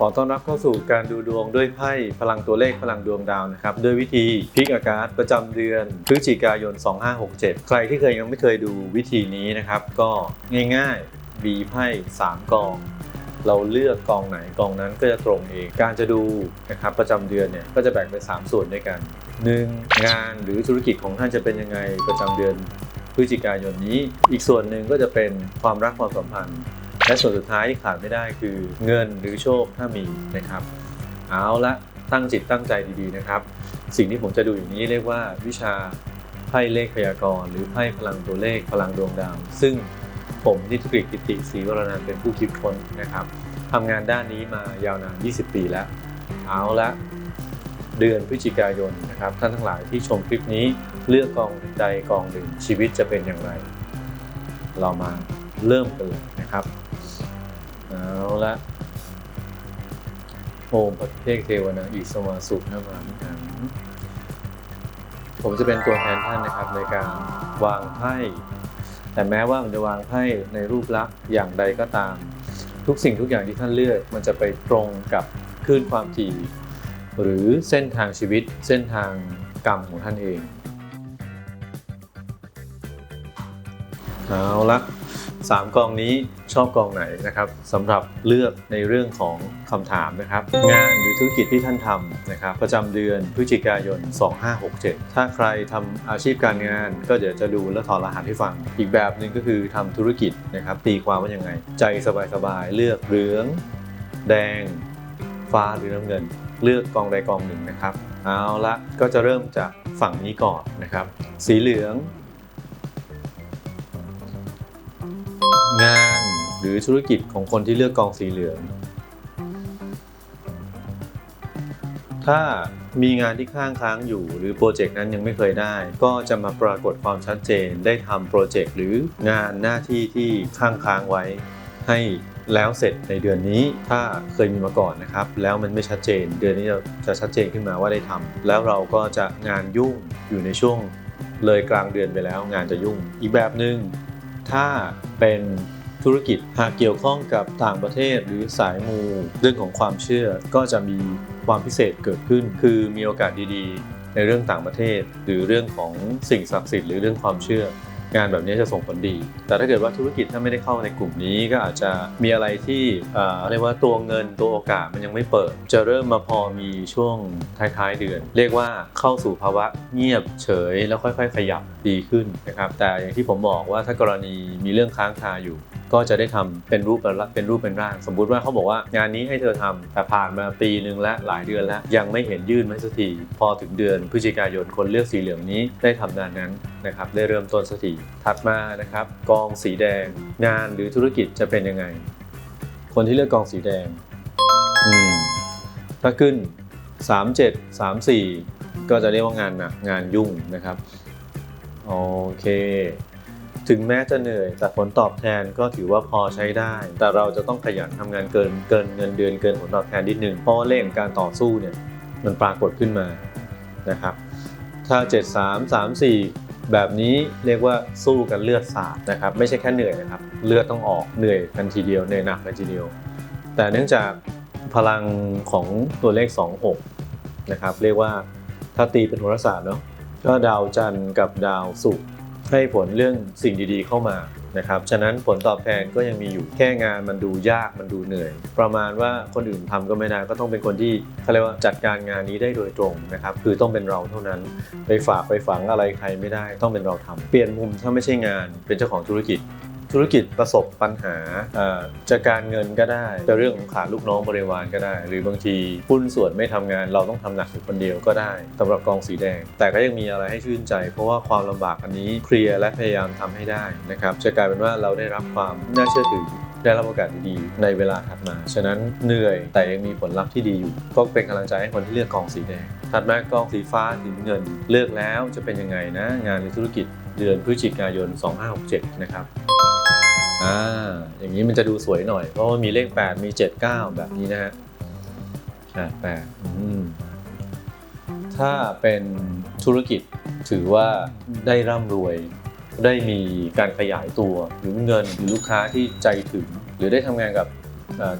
ขอต้อนรับเข้าสู่การดูดวงด้วยไพ่พลังตัวเลขพลังดวงดาวนะครับด้วยวิธีพิกอากาศประจำเดือนพฤศจิกายน 2567 ใครที่เคยยังไม่เคยดูวิธีนี้นะครับ ก็ง่ายๆมีไพ่3กอง เราเลือกกองไหนกองนั้นก็จะตรงเอง การจะดูนะครับประจำเดือนเนี่ยก็จะแบ่งเป็น 3 ส่วนด้วยกัน 1. งานหรือธุรกิจของท่านจะเป็นยังไงประจำเดือนพฤศจิกายนนี้ อีกส่วนหนึ่งก็จะเป็นความรักความสัมพันธ์ และส่วนสุดท้ายที่ขาดไม่ได้คือเงินหรือโชคถ้ามีนะครับ เอาละตั้งจิตตั้งใจดีๆนะครับ สิ่งที่ผมจะดูอยู่นี้เรียกว่าวิชาไพ่เลขพยากรณ์หรือไพ่พลังตัวเลขพลังดวงดาว ซึ่งผมนิติกฤตกิติศรีวรนันเป็นผู้คิดค้นนะครับทำงานด้านนี้มายาวนาน 20 ปีแล้ว เอาละเดือนพฤศจิกายนนะครับ ท่านทั้งหลายที่ชมคลิปนี้เลือกกองใดกองหนึ่งชีวิตจะเป็นอย่างไร เรามาเริ่มกันเลยนะครับ เอาละโอมพระเทกเทวนาอิสวาสุขนามาเหมิหังผมจะเป็นตัวแทนท่านนะครับในการวางไพ่แต่แม้ว่ามันจะวางไพ่ในรูปลักษณ์อย่างใดก็ตาม ทุกสิ่งทุกอย่างที่ท่านเลือก มันจะไปตรงกับคลื่นความถี่ หรือเส้นทางชีวิต เส้นทางกรรมของท่านเองเอาละ สามกองนี้ชอบกองไหนนะครับสำหรับเลือกในเรื่องของคำถามนะครับ งานหรือธุรกิจที่ท่านทำนะครับประจำเดือนพฤศจิกายน 2567 ถ้าใครทำอาชีพการงานก็เดี๋ยวจะดูและถอดรหัสให้ฟัง อีกแบบหนึ่งก็คือทำธุรกิจนะครับตีความว่ายังไง ใจสบายๆเลือกเหลือง แดง ฟ้าหรือน้ำเงิน เลือกกองใดกองหนึ่งนะครับเอาละก็จะเริ่มจากฝั่งนี้ก่อนนะครับ สีเหลือง งานหรือธุรกิจของคนที่เลือกกองสีเหลือง ถ้ามีงานที่ค้างค้างอยู่ หรือโปรเจกต์นั้นยังไม่เคยได้ ก็จะมาปรากฏความชัดเจนได้ทำโปรเจกต์หรืองานหน้าที่ที่ค้างค้างไว้ ให้แล้วเสร็จในเดือนนี้ถ้าเคยมีมาก่อนนะครับ แล้วมันไม่ชัดเจน เดือนนี้จะจะชัดเจนขึ้นมาว่าได้ทำแล้วเราก็จะงานยุ่งอยู่ในช่วงเลยกลางเดือนไปแล้วงานจะยุ่ง อีกแบบหนึ่ง ถ้าเป็นธุรกิจหากเกี่ยวข้องกับต่างประเทศหรือสายมูเรื่องของความเชื่อก็จะมีความพิเศษเกิดขึ้น คือมีโอกาสดีๆ ในเรื่องต่างประเทศ หรือเรื่องของสิ่งศักดิ์สิทธิ์หรือเรื่องความเชื่อ งานแบบนี้จะส่งผลดี แต่ถ้าเกิดว่าธุรกิจถ้าไม่ได้เข้าในกลุ่มนี้ก็อาจจะมีอะไรที่เอ่อเรียกว่าตัวเงินตัวโอกาสมันยังไม่เปิด จะเริ่มมาพอมีช่วงท้ายๆเดือน เรียกว่าเข้าสู่ภาวะเงียบเฉย แล้วค่อยๆ ขยับดีขึ้นนะครับแต่อย่างที่ผมบอกว่าถ้ากรณีมีเรื่องค้างคาอยู่ ก็จะได้ทำเป็นรูปเป็นรูปเป็นร่าง สมมุติว่าเขาบอกว่างานนี้ให้เธอทำแต่ผ่านมาปีหนึ่งและหลายเดือนแล้ว ยังไม่เห็นยื่นไมาสักทีพอถึงเดือนพฤศจิกายนคนเลือกสีเหลืองนี้ได้ทำงานนั้นนะครับได้เริ่มต้นสักทีถัดมานะครับกองสีแดงงานหรือธุรกิจจะเป็นยังไง คนที่เลือกกองสีแดงอืมถ้าขึ้น 37 34 ก็จะเรียกว่างานหนักงานยุ่งนะครับโอเค ถึงแม้จะเหนื่อย แต่ผลตอบแทนก็ถือว่าพอใช้ได้ แต่เราจะต้องขยันทำงานเกินเกินเงินเดือนเกินผลตอบแทนนิดนึงเพราะเลขของการต่อสู้เนี่ยมันปรากฏขึ้นมานะครับ ถ้า 7 3 3 4 แบบนี้เรียกว่าสู้กันเลือดสาดนะครับ ไม่ใช่แค่เหนื่อยนะครับ เลือดต้องออกเหนื่อยกันทีเดียวเหนื่อยหนักกันทีเดียว แต่เนื่องจากพลังของตัวเลข 26 นะครับ เรียกว่าถ้าตีเป็นโหราศาสตร์เนาะก็ดาวจันทร์กับดาวศุกร์ ให้ผลเรื่องสิ่งดีๆเข้ามานะครับ ฉะนั้นผลตอบแทนก็ยังมีอยู่แค่งานมันดูยากมันดูเหนื่อย ประมาณว่าคนอื่นทำก็ไม่ได้ก็ต้องเป็นคนที่เขาเรียกว่าจัดการงานนี้ได้โดยตรงนะครับ คือต้องเป็นเราเท่านั้น ไปฝากไปฝังอะไรใครไม่ได้ต้องเป็นเราทำเปลี่ยนมุมถ้าไม่ใช่งานเป็นเจ้าของธุรกิจ ธุรกิจประสบปัญหาจะการเงินก็ได้จะเรื่องของขาดลูกน้องบริวารก็ได้ หรือบางทีหุ้นส่วนไม่ทำงานเราต้องทำหนักอยู่คนเดียวก็ได้สำหรับกองสีแดง แต่ก็ยังมีอะไรให้ชื่นใจ เพราะว่าความลำบากอันนี้เคลียร์และพยายามทำให้ได้นะครับจะกลายเป็นว่าเราได้รับความน่าเชื่อถือได้รับโอกาสดีๆ ในเวลาถัดมา ฉะนั้นเหนื่อยแต่ยังมีผลลัพธ์ที่ดีอยู่ ก็เป็นกำลังใจให้คนที่เลือกกองสีแดง ถัดมากองสีฟ้าสีเงิน เลือกแล้วจะเป็นยังไงนะ งานหรือธุรกิจเดือนพฤศจิกายน 2567 นะครับ อ่าอย่างนี้มันจะดูสวยหน่อย เพราะว่ามีเลข 8 มี 7 9 แบบนี้นะฮะอ่า8อืมถ้าเป็นธุรกิจถือว่าได้ร่ำรวย ได้มีการขยายตัวหรือเงินหรือลูกค้าที่ใจถึง หรือได้ทำงานกับ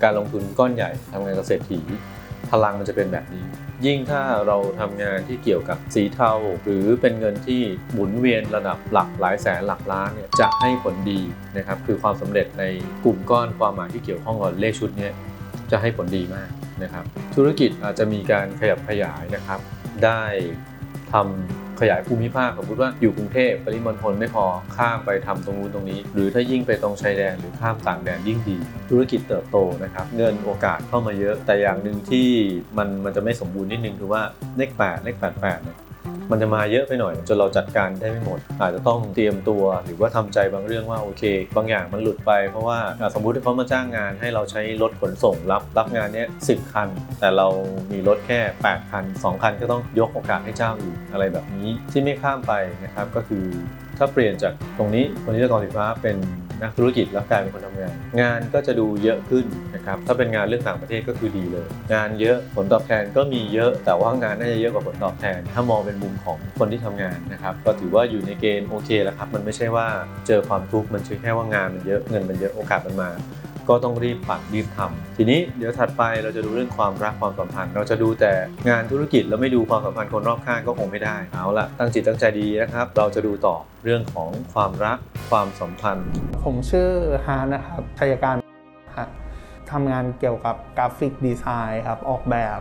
การลงทุนก้อนใหญ่ทำงานกับเศรษฐีพลังมันจะเป็นแบบนี้ ยิ่งถ้าเราทำงานที่เกี่ยวกับสีเทา หรือเป็นเงินที่หมุนเวียนระดับหลักหลายแสนหลักล้านเนี่ยจะให้ผลดีนะครับคือความสำเร็จในกลุ่มก้อนความหมายที่เกี่ยวข้องกับเลขชุดนี้จะให้ผลดีมากนะครับ ธุรกิจอาจจะมีการขยับขยายนะครับ ได้ทำ ขยายภูมิภาคสมมติว่าอยู่กรุงเทพปริมณฑลไม่พอข้ามไปทำตรงนู้นตรงนี้ หรือถ้ายิ่งไปตรงชายแดนหรือข้ามต่างแดนยิ่งดี ธุรกิจเติบโตนะครับ เงินโอกาสเข้ามาเยอะ แต่อย่างหนึ่งที่มันมันจะไม่สมบูรณ์นิดนึงคือว่าเลข8เลข88เนี่ย มันจะมาเยอะไปหน่อย จนเราจัดการได้ไม่หมด อาจจะต้องเตรียมตัวหรือว่าทำใจบางเรื่องว่าโอเค บางอย่างมันหลุดไป เพราะว่าสมมุติที่เขามาจ้างงานให้เราใช้รถขนส่งรับรับงานเนี้ยสิคัน แต่เรามีรถแค่ 8 คัน 2 คันก็ต้องยกโอกาสให้เจ้าอื่นอะไรแบบนี้ที่ไม่ข้ามไปนะครับก็คือถ้าเปลี่ยนจากตรงนี้คนที่จะกองสีฟ้าเป็น นักธุรกิจแล้วกลายเป็นคนทำงาน งานก็จะดูเยอะขึ้นนะครับถ้าเป็นงานเรื่องต่างประเทศก็คือดีเลย งานเยอะผลตอบแทนก็มีเยอะ แต่ว่างานน่าจะเยอะกว่าผลตอบแทน ถ้ามองเป็นมุมของคนที่ทำงานนะครับก็ถือว่าอยู่ในเกณฑ์โอเคแล้วครับมันไม่ใช่ว่าเจอความทุกข์มันแค่ว่างานมันเยอะเงินมันเยอะโอกาสมันมา ก็ต้องรีบปัดรีบทำทีนี้เดี๋ยวถัดไปเราจะดูเรื่องความรักความสัมพันธ์ เราจะดูแต่งานธุรกิจแล้วไม่ดูความสัมพันธ์คนรอบข้างก็คงไม่ได้เอาละตั้งจิตตั้งใจดีนะครับ เราจะดูต่อเรื่องของความรักความสัมพันธ์ ผมชื่อฮาร์นะครับชัยการทำงานเกี่ยวกับกราฟิกดีไซน์ครับออกแบบ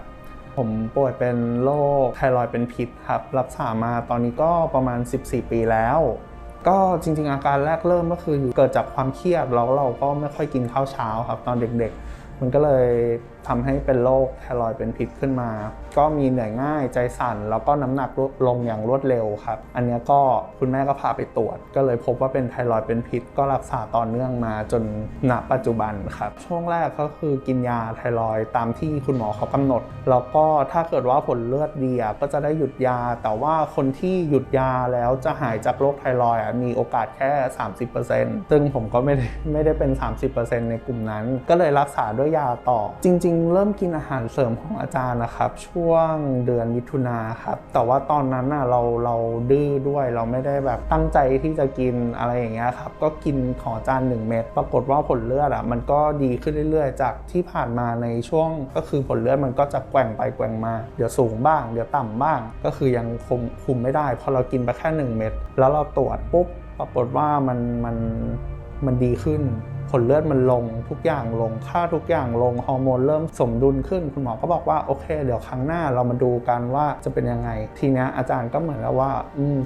ผมป่วยเป็นโรคไทรอยด์เป็นพิษครับ รักษามาตอนนี้ก็ประมาณ 14 ปีแล้ว ก็จริง ๆ อาการแรกเริ่มก็คือเกิดจากความเครียดแล้วเราก็ไม่ค่อยกินข้าวเช้าครับ ตอนเด็กๆ มันก็เลย ทำให้เป็นโรคไทรอยเป็นพิษขึ้นมา ก็มีเหนื่อยง่ายใจสั่น แล้วก็น้ำหนักลงอย่างรวดเร็วครับ อันนี้ก็คุณแม่ก็พาไปตรวจ ก็เลยพบว่าเป็นไทรอยเป็นพิษก็รักษาต่อเนื่องมาจนณปัจจุบันครับ ช่วงแรกก็คือกินยาไทรอยตามที่คุณหมอเขากำหนด แล้วก็ถ้าเกิดว่าผลเลือดดีก็จะได้หยุดยา แต่ว่าคนที่หยุดยาแล้วจะหายจากโรคไทรอยมีโอกาสแค่ 30%ซึ่งผมก็ไม่ได้ไม่ได้เป็น 30%ในกลุ่มนั้น ก็เลยรักษาด้วยยาต่อจริงๆ เริ่มกินอาหารเสริมของอาจารย์นะครับ ช่วงเดือนมิถุนาครับแต่ว่าตอนนั้นน่ะเราเราดื้อด้วยเราไม่ได้แบบตั้งใจที่จะกินอะไรอย่างเงี้ยครับก็กินของอาจารย์1เม็ดปรากฏว่าผลเลือดอะมันก็ดีขึ้นเรื่อยๆ จากที่ผ่านมาในช่วงก็คือผลเลือดมันก็จะแกว่งไปแกว่งมา เดี๋ยวสูงบ้าง เดี๋ยวต่ำบ้าง ก็คือยังคุมคุมไม่ได้พอเรากินไปแค่ 1 เม็ดแล้วเราตรวจปุ๊บปรากฏว่ามันมันมันดีขึ้น ผลเลือดมันลงทุกอย่างลงค่าทุกอย่างลงฮอร์โมนเริ่มสมดุลขึ้น คุณหมอก็บอกว่าโอเค เดี๋ยวครั้งหน้าเรามาดูกันว่าจะเป็นยังไง ทีนี้อาจารย์ก็เหมือนกับว่า อืม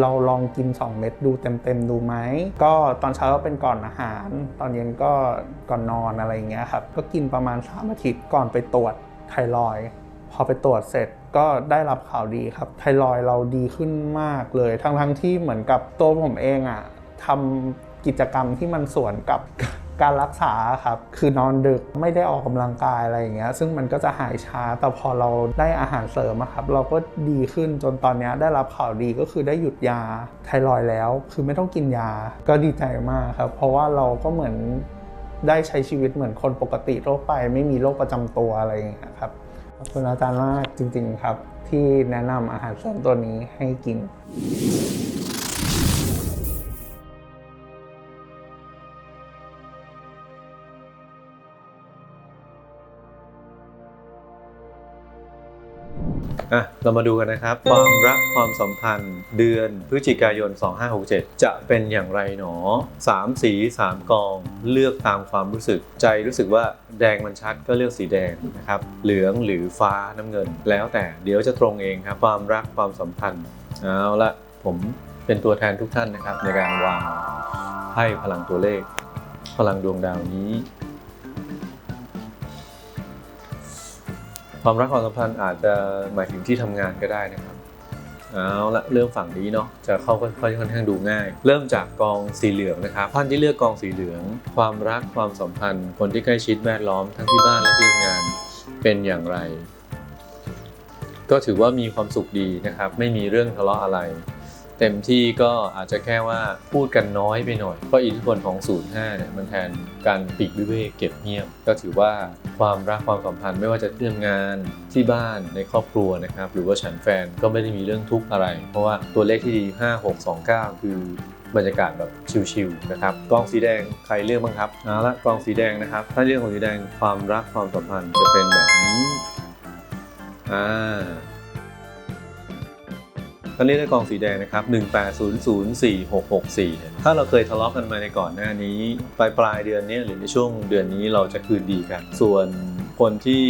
เราลองกิน 2 เม็ดดูเต็มๆดูไหมก็ตอนเช้าก็เป็นก่อนอาหาร ตอนเย็นก็ก่อนนอนอะไรอย่างเงี้ยครับก็กินประมาณ3อาทิตย์ก่อนไปตรวจไทรอยพอไปตรวจเสร็จก็ได้รับข่าวดีครับ ไทรอยเราดีขึ้นมากเลย ทั้งๆที่เหมือนกับตัวผมเองอะทำ กิจกรรมที่มันส่วนกับการรักษาครับ คือนอนดึกไม่ได้ออกกำลังกายอะไรอย่างเงี้ย ซึ่งมันก็จะหายช้า แต่พอเราได้อาหารเสริมครับ เราก็ดีขึ้นจนตอนนี้ได้รับข่าวดีก็คือได้หยุดยาไทรอยแล้ว คือไม่ต้องกินยา ก็ดีใจมากครับ เพราะว่าเราก็เหมือนได้ใช้ชีวิตเหมือนคนปกติทั่วไป ไม่มีโรคประจำตัวอะไรอย่างเงี้ยครับ ขอบคุณอาจารย์มากจริง ๆ ครับ ที่แนะนำอาหารเสริมตัวนี้ให้กิน อะเรามาดูกันนะครับ ความรักความสัมพันธ์ เดือนพฤศจิกายน 2567 จะเป็นอย่างไรหนอ 3 สี 3 กอง เลือกตามความรู้สึกใจรู้สึกว่าแดงมันชัดก็เลือกสีแดงนะครับ เหลืองหรือฟ้าน้ำเงิน แล้วแต่เดี๋ยวจะตรงเองครับ ความรักความสัมพันธ์เอาละผมเป็นตัวแทนทุกท่านนะครับ ในการวางไพ่พลังตัวเลข พลังดวงดาวนี้ ความรักความสัมพันธ์อาจจะหมายถึงที่ทำงานก็ได้นะครับเอาละเริ่มฝั่งนี้เนาะจะเข้าค่อยๆค่อนข้างดูง่าย เริ่มจากกองสีเหลืองนะครับท่านที่เลือกกองสีเหลือง ความรักความสัมพันธ์ คนที่ใกล้ชิดแวดล้อมทั้งที่บ้านและที่ทำงานเป็นอย่างไร ก็ถือว่ามีความสุขดีนะครับ ไม่มีเรื่องทะเลาะอะไร เต็มที่ก็อาจจะแค่ว่าพูดกันน้อยไปหน่อย เพราะอิทธิพลของ 05 เนี่ยมันแทนการปลีกวิเวกเก็บเงียบ ก็ถือว่าความรักความสัมพันธ์ไม่ว่าจะที่ทำงานที่บ้านในครอบครัวนะครับ หรือว่าฉันแฟนก็ไม่ได้มีเรื่องทุกข์อะไร เพราะว่าตัวเลขที่ดี 5629 คือบรรยากาศแบบชิลๆนะครับกองสีแดงใครเลือกบ้างครับเอาละกองสีแดงนะครับ ถ้าเรื่องของสีแดงความรักความสัมพันธ์จะเป็นแบบนี้อ่า ตอนนี้ได้กองสีแดงนะครับ180046664เนี่ยถ้าเราเคยทะเลาะกันมาในก่อนหน้านี้ ปลายปลายเดือนนี้หรือในช่วงเดือนนี้เราจะคืนดีกัน ส่วนคนที่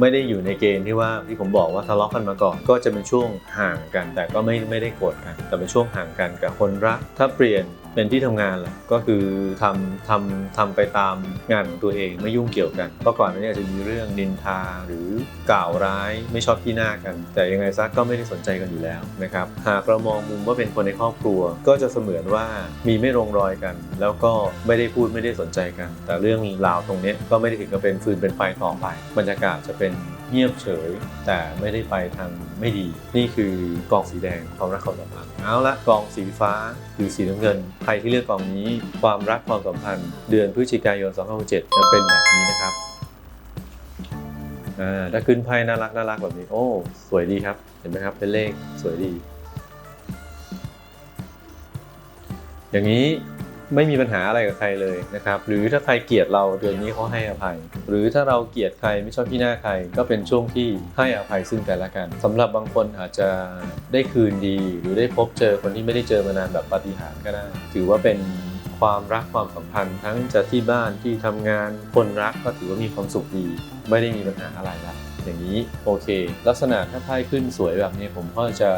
ไม่ได้อยู่ในเกณฑ์ที่ว่าที่ผมบอกว่าทะเลาะกันมาก่อนก็จะเป็นช่วงห่างกัน แต่ก็ไม่ไม่ได้โกรธกันแต่เป็นช่วงห่างกันกับคนรัก ถ้าเปลี่ยน เป็นที่ทำงานแหละก็คือทำทำทำไปตามงานของตัวเองไม่ยุ่งเกี่ยวกันเพราะก่อนหน้านี้อาจจะมีเรื่องนินทาหรือกล่าวร้ายไม่ชอบที่หน้ากัน แต่ยังไงซะก็ไม่ได้สนใจกันอยู่แล้วนะครับหากเรามองมุมว่าเป็นคนในครอบครัว ก็จะเสมือนว่ามีไม่ลงรอยกัน แล้วก็ไม่ได้พูดไม่ได้สนใจกัน แต่เรื่องราวตรงนี้ก็ไม่ได้ถึงกับเป็นฟืนเป็นไฟต่อไปบรรยากาศจะเป็น เงียบเฉย แต่ไม่ได้ไปทางไม่ดี นี่คือกองสีแดงความรักความสัมพันธ์เอาละกองสีฟ้าหรือสีน้ำเงิน ใครที่เลือกกองนี้ ความรักความสัมพันธ์ เดือนพฤศจิกายน2567จะเป็นแบบนี้นะครับอ่าถ้าขึ้นไพ่น่ารักน่ารักแบบนี้โอ้สวยดีครับเห็นไหมครับเป็นเลขสวยดี อย่างนี้ ไม่มีปัญหาอะไรกับใครเลยนะครับหรือถ้าใครเกลียดเราเดือนนี้เขาให้อภัย หรือถ้าเราเกลียดใครไม่ชอบที่หน้าใคร ก็เป็นช่วงที่ให้อภัยซึ่งกันและกันสำหรับบางคนอาจจะได้คืนดี หรือได้พบเจอคนที่ไม่ได้เจอมานานแบบปาฏิหาริย์ก็ได้ถือว่าเป็นความรักความสัมพันธ์ทั้งจะที่บ้านที่ทำงานคนรักก็ถือว่ามีความสุขดี ไม่ได้มีปัญหาอะไรและ อย่างนี้โอเค ลักษณะถ้าไพ่ขึ้นสวยแบบนี้ผมก็จะ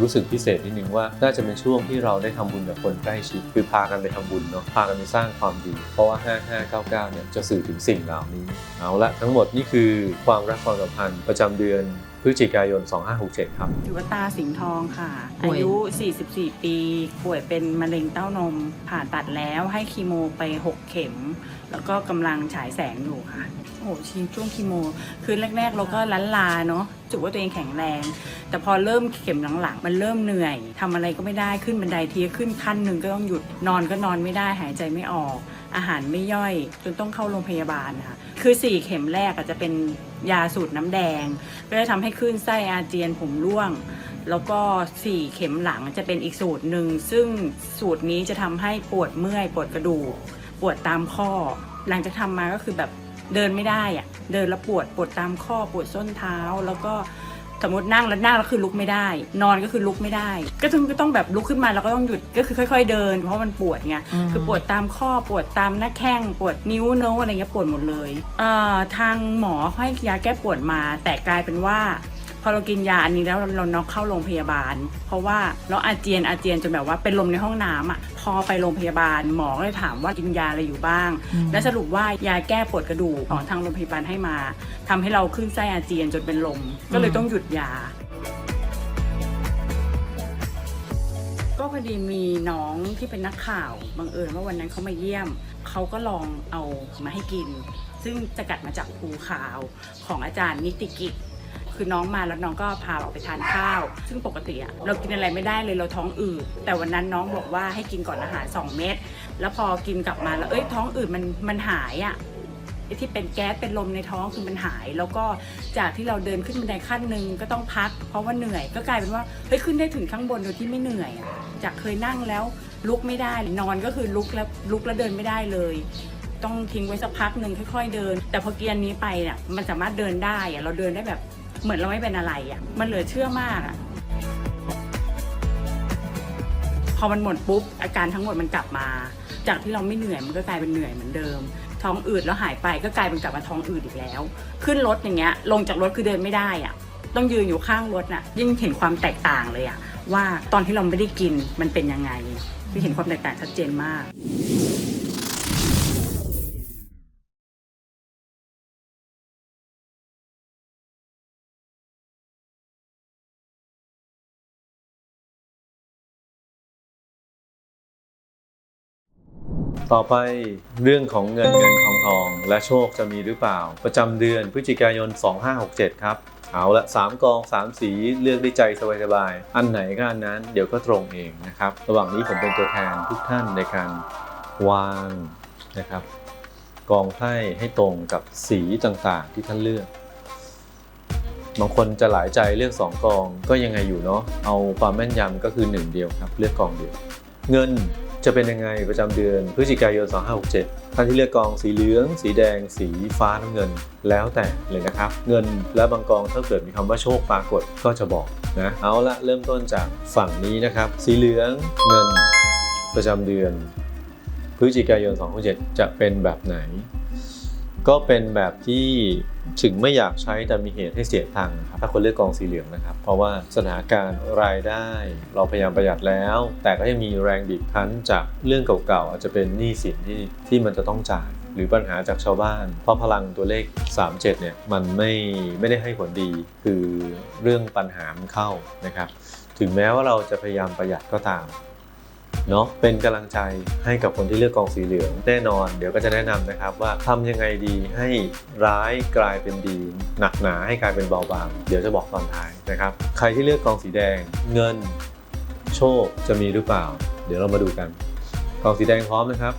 รู้สึกพิเศษนิดนึงว่าน่าจะเป็นช่วงที่เราได้ทำบุญกับคนใกล้ชิดคือพากันไปทำบุญเนาะพากันไปสร้างความดี เพราะว่า 5599 เนี่ยจะสื่อถึงสิ่งเหล่านี้ เอาละทั้งหมดนี่คือความรักความสัมพันธ์ประจำเดือน พฤศจิกายน 2567 ครับยุวตาสิงห์ทองค่ะป่อาวยยุ 44 ปี ป่วยเป็นมะเร็งเต้านม ผ่าตัดแล้วให้คีโมไป 6 เข็ม แล้วก็กำลังฉายแสงอยู่ค่ะ โอ้โหชีช่วงคีโม คือแรก ๆ เราก็ลันลาเนาะจุว่าตัวเองแข็งแรง แต่พอเริ่มเข็มหลังๆ มันเริ่มเหนื่อย ทำอะไรก็ไม่ได้ ขึ้นบันไดทีขึ้นขั้นหนึ่งก็ต้องหยุด นอนก็นอนไม่ได้ หายใจไม่ออก อาหารไม่ย่อยจนต้องเข้าโรงพยาบาลค่ะคือ 4 เข็มแรกอาจจะเป็นยาสูตรน้ำแดง ก็จะทำให้คลื่นไส้อาเจียนผมร่วง แล้วก็ 4 เข็มหลังจะเป็นอีกสูตรหนึ่ง ซึ่งสูตรนี้จะทำให้ปวดเมื่อย ปวดกระดูก ปวดตามข้อ หลังจากทำมาก็คือแบบเดินไม่ได้อะเดินแล้วปวด ปวดตามข้อ ปวดส้นเท้า แล้วก็ สมมตินั่งแล้วนั่งแล้วคือลุกไม่ได้ นอนก็คือลุกไม่ได้ ก็ต้องก็ต้องแบบลุกขึ้นมาแล้วก็ต้องหยุดก็คือค่อย ๆ เดิน เพราะมันปวดไงคือปวดตามข้อปวดตามหน้าแข้งปวดนิ้วโน้ตอะไรเงี้ยปวดหมดเลยเอ่อทางหมอให้ยาแก้ปวดมาแต่กลายเป็นว่า พอเรากินยาอันนี้แล้วเราน็อกเข้าโรงพยาบาล เพราะว่าเราอาเจียนอาเจียนจนแบบว่าเป็นลมในห้องน้ำอะพอไปโรงพยาบาลหมอก็เลยถามว่ากินยาอะไรอยู่บ้าง และสรุปว่ายาแก้ปวดกระดูกของทางโรงพยาบาลให้มาทำให้เราขึ้นไส้อาเจียนจนเป็นลม ก็เลยต้องหยุดยาก็พอดีมีน้องที่เป็นนักข่าวบังเอิญว่าวันนั้นเขามาเยี่ยม เขาก็ลองเอามาให้กิน ซึ่งจะกัดมาจากภูขาวของอาจารย์นิติกิจ คือน้องมาแล้วน้องก็พาออกไปทานข้าว ซึ่งปกติอะเรากินอะไรไม่ได้เลยเราท้องอืดแต่วันนั้นน้องบอกว่าให้กินก่อนอาหาร 2 เม็ดแล้วพอกินกลับมาแล้วเอ้ยท้องอืดมันมันหายอะไอ้ที่เป็นแก๊สเป็นลมในท้องคือมันหาย แล้วก็จากที่เราเดินขึ้นบันไดขั้นหนึ่งก็ต้องพัก เพราะว่าเหนื่อยก็กลายเป็นว่าเฮ้ยขึ้นได้ถึงข้างบนโดยที่ไม่เหนื่อยอะจากเคยนั่งแล้วลุกไม่ได้นอนก็คือลุกแล้วลุกแล้วเดินไม่ได้เลยต้องทิ้งไว้สักพักหนึ่งค่อย ๆ เดิน แต่พอเกียร์นี้ไปเนี่ยมันสามารถเดินได้อะเราเดินได้แบบ เหมือนเราไม่เป็นอะไรอะมันเหลือเชื่อมากอะพอมันหมดปุ๊บ อาการทั้งหมดมันกลับมา จากที่เราไม่เหนื่อยมันก็กลายเป็นเหนื่อยเหมือนเดิม ท้องอืดแล้วหายไปก็กลายเป็นกลับมาท้องอืดอีกแล้ว ขึ้นรถอย่างเงี้ย ลงจากรถคือเดินไม่ได้อะต้องยืนอยู่ข้างรถน่ะ ยิ่งเห็นความแตกต่างเลยอะว่าตอนที่เราไม่ได้กินมันเป็นยังไงคือเห็นความแตกต่างชัดเจนมาก ต่อไปเรื่องของเงินเงินทองทอง และโชคจะมีหรือเปล่า ประจำเดือนพฤศจิกายน 2567 ครับเอาละ3กอง 3 สีเลือกได้ใจสบายๆ อันไหนก็อันนั้นเดี๋ยวก็ตรงเองนะครับ ระหว่างนี้ผมเป็นตัวแทนทุกท่านในการวางนะครับกองไพ่ให้ตรงกับสีต่างๆที่ท่านเลือก บางคนจะหลายใจเลือก 2 กองก็ยังไงอยู่เนาะเอาความแม่นยำก็คือ 1 เดียวครับ เลือกกองเดียว เงิน จะเป็นยังไงประจำเดือนพฤศจิกายน 2567 ท่านที่เลือกกองสีเหลือง สีแดง สีฟ้าน้ำเงิน แล้วแต่เลยนะครับ เงินและบางกองถ้าเกิดมีคำว่าโชคปรากฏก็จะบอกนะเอาละเริ่มต้นจากฝั่งนี้นะครับ สีเหลืองเงินประจำเดือนพฤศจิกายน 2067จะเป็นแบบไหน ก็เป็นแบบที่ถึงไม่อยากใช้แต่มีเหตุให้เสียตังค์ครับถ้าคนเลือกกองสีเหลืองนะครับ เพราะว่าสถานการณ์รายได้ เราพยายามประหยัดแล้ว แต่ก็ยังมีแรงบีบคั้นจากเรื่องเก่าๆอาจจะเป็นหนี้สินที่ที่มันจะต้องจ่าย หรือปัญหาจากชาวบ้าน เพราะพลังตัวเลข 37เนี่ยมันไม่ไม่ได้ให้ผลดี คือเรื่องปัญหามันเข้านะครับ ถึงแม้ว่าเราจะพยายามประหยัดก็ตาม เนาะเป็นกำลังใจให้กับคนที่เลือกกองสีเหลืองแน่นอนเดี๋ยวก็จะแนะนำนะครับว่าทำยังไงดีให้ร้ายกลายเป็นดี หนักหนาให้กลายเป็นเบาบาง เดี๋ยวจะบอกตอนท้ายนะครับใครที่เลือกกองสีแดงเงิน โชคจะมีหรือเปล่า เดี๋ยวเรามาดูกันกองสีแดงพร้อมนะครับ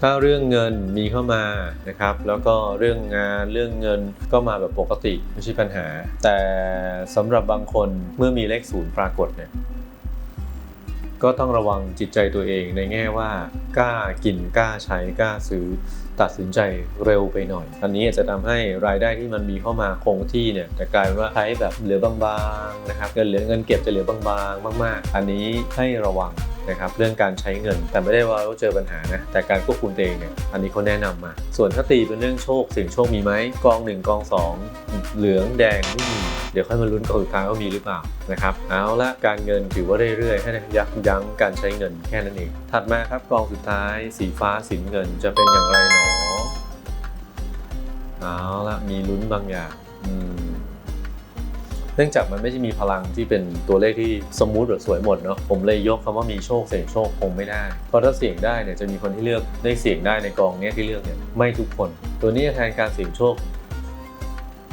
ถ้าเรื่องเงินมีเข้ามานะครับแล้วก็เรื่องงานเรื่องเงินก็มาแบบปกติไม่ใช่ปัญหา แต่สำหรับบางคนเมื่อมีเลขศูนย์ปรากฏเนี่ยก็ต้องระวังจิตใจตัวเองในแง่ว่ากล้ากินกล้าใช้กล้าซื้อตัดสินใจเร็วไปหน่อย อันนี้อาจจะทำให้รายได้ที่มันมีเข้ามาคงที่เนี่ยแต่กลายเป็นว่าใช้แบบเหลือบางๆนะครับเงินเหลือเงินเก็บจะเหลือบางๆ มาก ๆ อันนี้ให้ระวัง นะครับเรื่องการใช้เงิน แต่ไม่ได้ว่าเราเจอปัญหานะแต่การควบคุมตัวเองเนี่ยอันนี้เขาแนะนำมา ส่วนถ้าตีเป็นเรื่องโชคเสี่ยงโชคมีไหมกองหนึ่งกองสองเหลืองแดงไม่มีเดี๋ยวค่อยมาลุ้นกองสุดท้ายว่ามีหรือเปล่านะครับเอาละการเงินถือว่าเรื่อยๆให้ยักยั้งการใช้เงินแค่นั้นเอง ถัดมาครับกองสุดท้าย สีฟ้าสินเงินจะเป็นอย่างไรหนอเอาละมีลุ้นบางอย่างอืม เนื่องจากมันไม่ใช่มีพลังที่เป็นตัวเลขที่สมูทหรือสวยหมดเนาะผมเลยยกคำว่ามีโชคเสี่ยงโชคคงไม่ได้ เพราะถ้าเสี่ยงได้เนี่ยจะมีคนที่เลือกได้เสี่ยงได้ในกองนี้ที่เลือกเนี่ยไม่ทุกคน ตัวนี้แทนการเสี่ยงโชค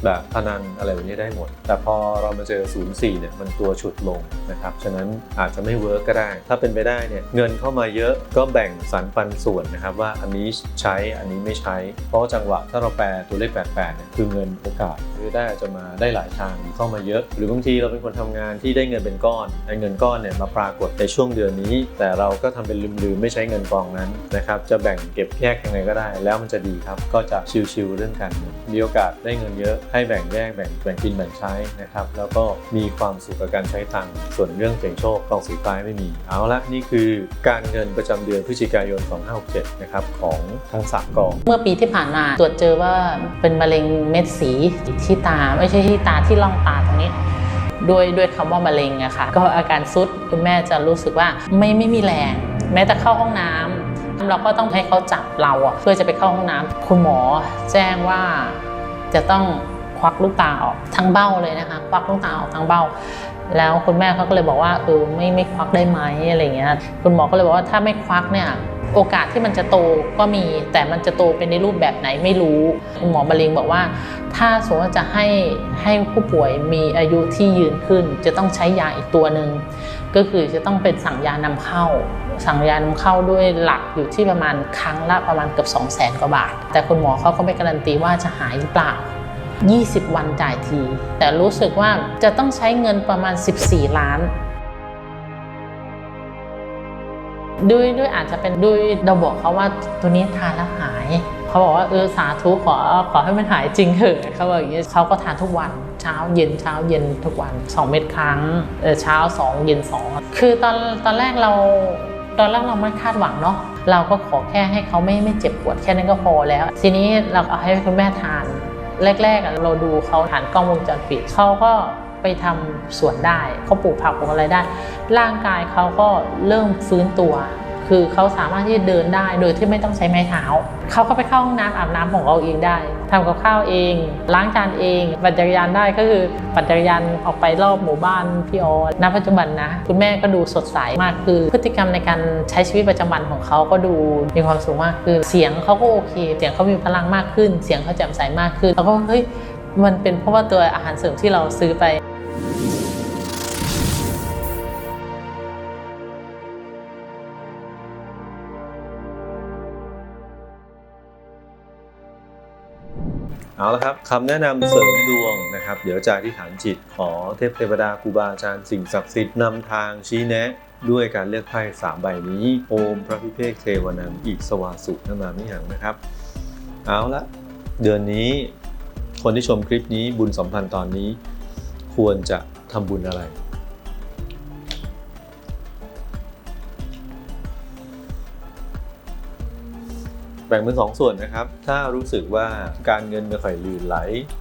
แบบพนันอะไรแบบนี้ได้หมด แต่พอเรามาเจอ 0 4 เนี่ยมันตัวฉุดลงนะครับ ฉะนั้นอาจจะไม่เวิร์กก็ได้ ถ้าเป็นไปได้เนี่ยเงินเข้ามาเยอะก็แบ่งสรรปันส่วนนะครับว่าอันนี้ใช้อันนี้ไม่ใช้ เพราะจังหวะถ้าเราแปลตัวเลข 88 เนี่ยคือเงินโอกาสหรือได้อาจะมาได้หลายทางเข้ามาเยอะ หรือบางทีเราเป็นคนทำงานที่ได้เงินเป็นก้อนไอ้เงินก้อนเนี่ยมาปรากฏในช่วงเดือนนี้ แต่เราก็ทำเป็นลืมๆไม่ใช้เงินกองนั้นนะครับจะแบ่งเก็บแยกยังไงก็ได้ แล้วมันจะดีครับก็จะชิวๆเรื่องการเงินมีโอกาสได้เงินเยอะให้แบ่งแยกแบ่งแบ่งกินแบ่งใช้นะครับ แล้วก็มีความสุขกับการใช้ตังค์ส่วนเรื่องเสี่ยงโชคกองสีฟ้าไม่มี เอาละนี่คือการเงินประจำเดือนพฤศจิกายน 2567 นะครับของทั้งสามกอง เมื่อปีที่ผ่านมาตรวจเจอว่าเป็นมะเร็งเม็ดสีที่ตาไม่ใช่ที่ตาที่ล่องตาตรงนี้ด้วยด้วยคำว่ามะเร็งอะค่ะก็อาการซุดคุณแม่จะรู้สึกว่าไม่ไม่มีแรง แม้แต่เข้าห้องน้ำเราก็ต้องให้เขาจับเราอะเพื่อจะไปเข้าห้องน้ำคุณหมอแจ้งว่าจะต้อง ควักลูกตาออกทั้งเบ้าเลยนะคะ ควักลูกตาออกทั้งเบ้า แล้วคุณแม่เขาก็เลยบอกว่าเออไม่ไม่ควักได้ไหมอะไรเงี้ยคุณหมอก็เลยบอกว่าถ้าไม่ควักเนี่ยโอกาสที่มันจะโตก็มี แต่มันจะโตเป็นในรูปแบบไหนไม่รู้คุณหมอมะเร็งบอกว่า ถ้าสมมติว่าจะให้ให้ผู้ป่วยมีอายุที่ยืนขึ้น จะต้องใช้ยาอีกตัวหนึ่งก็คือจะต้องเป็นสั่งยานำเข้า สั่งยานำเข้าด้วยหลักอยู่ที่ประมาณครั้งละประมาณเกือบ2 0 0แสนกว่าบาท แต่คุณหมอเขาก็ไม่การันตีว่าจะหายหรือเปล่า 20 วันจ่ายที แต่รู้สึกว่าจะต้องใช้เงินประมาณ 14 ล้าน ด้วยด้วยอาจจะเป็นด้วยเราบอกเขาว่าตัวนี้ทานแล้วหาย เขาบอกว่าเออสาธุขอขอให้มันหายจริงเถอะเขาบอกอย่างนี้เขาก็ทานทุกวันเช้าเย็นเช้าเย็นทุกวัน 2 เม็ดครั้งเออเช้า 2 เย็น 2 คือตอนตอนแรกเราตอนแรกเราไม่คาดหวังเนาะเราก็ขอแค่ให้เขาไม่ไม่เจ็บปวดแค่นั้นก็พอแล้ว ทีนี้เราเอาให้คุณแม่ทาน แรกๆเราดูเขาผ่านกล้องวงจรปิดเขาก็ไปทำสวนได้เขาปลูกผักปลูกอะไรได้ ร่างกายเขาก็เริ่มฟื้นตัว คือเขาสามารถที่จะเดินได้โดยที่ไม่ต้องใช้ไม้เท้าเขาก็ไปเข้าห้องน้ำอาบน้ำของเราเองได้ทำกับข้าวเอง ล้างจานเองปั่นจักรยานได้ก็คือปั่นจักรยานออกไปรอบหมู่บ้านพี่ออณปัจจุบันนะ คุณแม่ก็ดูสดใสมากคือ พฤติกรรมในการใช้ชีวิตประจำวันของเขาก็ดูมีความสุขมากคือเสียงเขาก็โอเค เสียงเขามีพลังมากขึ้น เสียงเขาแจ่มใสมากขึ้นแล้วก็เฮ้ยมันเป็นเพราะว่าตัวอาหารเสริมที่เราซื้อไป เอาละครับคำแนะนำเสริมดวงนะครับ เดี๋ยวจากที่ฐานจิตขอเทพเทวดาครูบาอาจารย์สิ่งศักดิ์สิทธิ์นำทางชี้แนะด้วยการเลือกไพ่สามใบนี้โอมพระพิเภกเทวนันอิสวาสุนามามิหังนะครับ เอาละเดือนนี้คนที่ชมคลิปนี้บุญสัมพันธ์ตอนนี้ ควรจะทำบุญอะไร แบ่งเป็นสองส่วนนะครับ ถ้ารู้สึกว่าการเงินไม่ค่อยลื่นไหล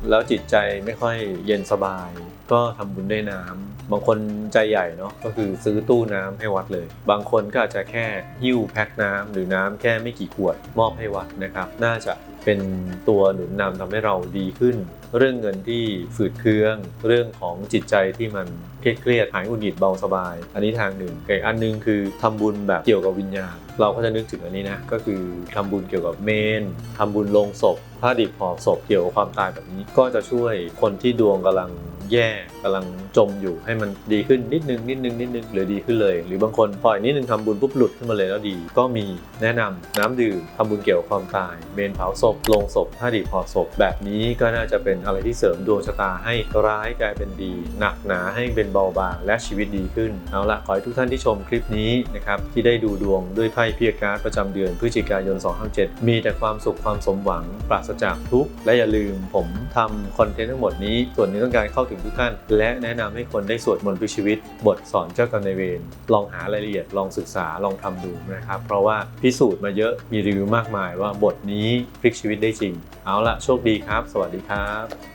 แล้วจิตใจไม่ค่อยเย็นสบาย ก็ทำบุญด้วยน้ำบางคนใจใหญ่เนาะก็คือซื้อตู้น้ำให้วัดเลย บางคนก็อาจจะแค่หิ้วแพ็คน้ำหรือน้ำแค่ไม่กี่ขวดมอบให้วัดนะครับ น่าจะเป็นตัวหนุนนำทำให้เราดีขึ้น เรื่องเงินที่ฝืดเคือง เรื่องของจิตใจที่มันเครียดเครียดหายอุดหงิดเบาสบาย อันนี้ทางหนึ่งอีกอันหนึงคือทำบุญแบบเกี่ยวกับวิญญาณ เราก็จะนึกถึงอันนี้นะก็คือทำบุญเกี่ยวกับเมนทำบุญลงศพผ้าดิบห่อศพเกี่ยวกับความตายแบบนี้ ก็จะช่วยคนที่ดวงกำลัง แย่กำลังจมอยู่ให้มันดีขึ้นนิดนึงนิดนึงนิดนึงหรือดีขึ้นเลย หรือบางคนปล่อยนิดนึงทำบุญปุ๊บหลุดขึ้นมาเลยแล้วดี ก็มีแนะนำน้ำดื่มทำบุญเกี่ยวกับความตายเมนเผาศพลงศพผ้าดิบห่อศพ แบบนี้ก็น่าจะเป็นอะไรที่เสริมดวงชะตาให้ร้ายกลายเป็นดี หนักหนาให้เป็นเบาบางและชีวิตดีขึ้นเอาละขอให้ทุกท่านที่ชมคลิปนี้นะครับที่ได้ดูดวงด้วยไพ่เพียการ์ดประจำเดือนพฤศจิกายน 257 มีแต่ความสุขความสมหวังปราศจากทุกข์และอย่าลืมผมทำคอนเทนต์ทั้งหมดนี้ส่วนนึงต้องการเข้าถึงทุกท่าน และแนะนำให้คนได้สวดมนต์พลิกชีวิต บทสอนเจ้ากรรมนายเวรลองหารายละเอียดลองศึกษาลองทำดูนะครับ เพราะว่าพิสูจน์มาเยอะมีรีวิวมากมายว่าบทนี้พลิกชีวิตได้จริง เอาละโชคดีครับ สวัสดีครับ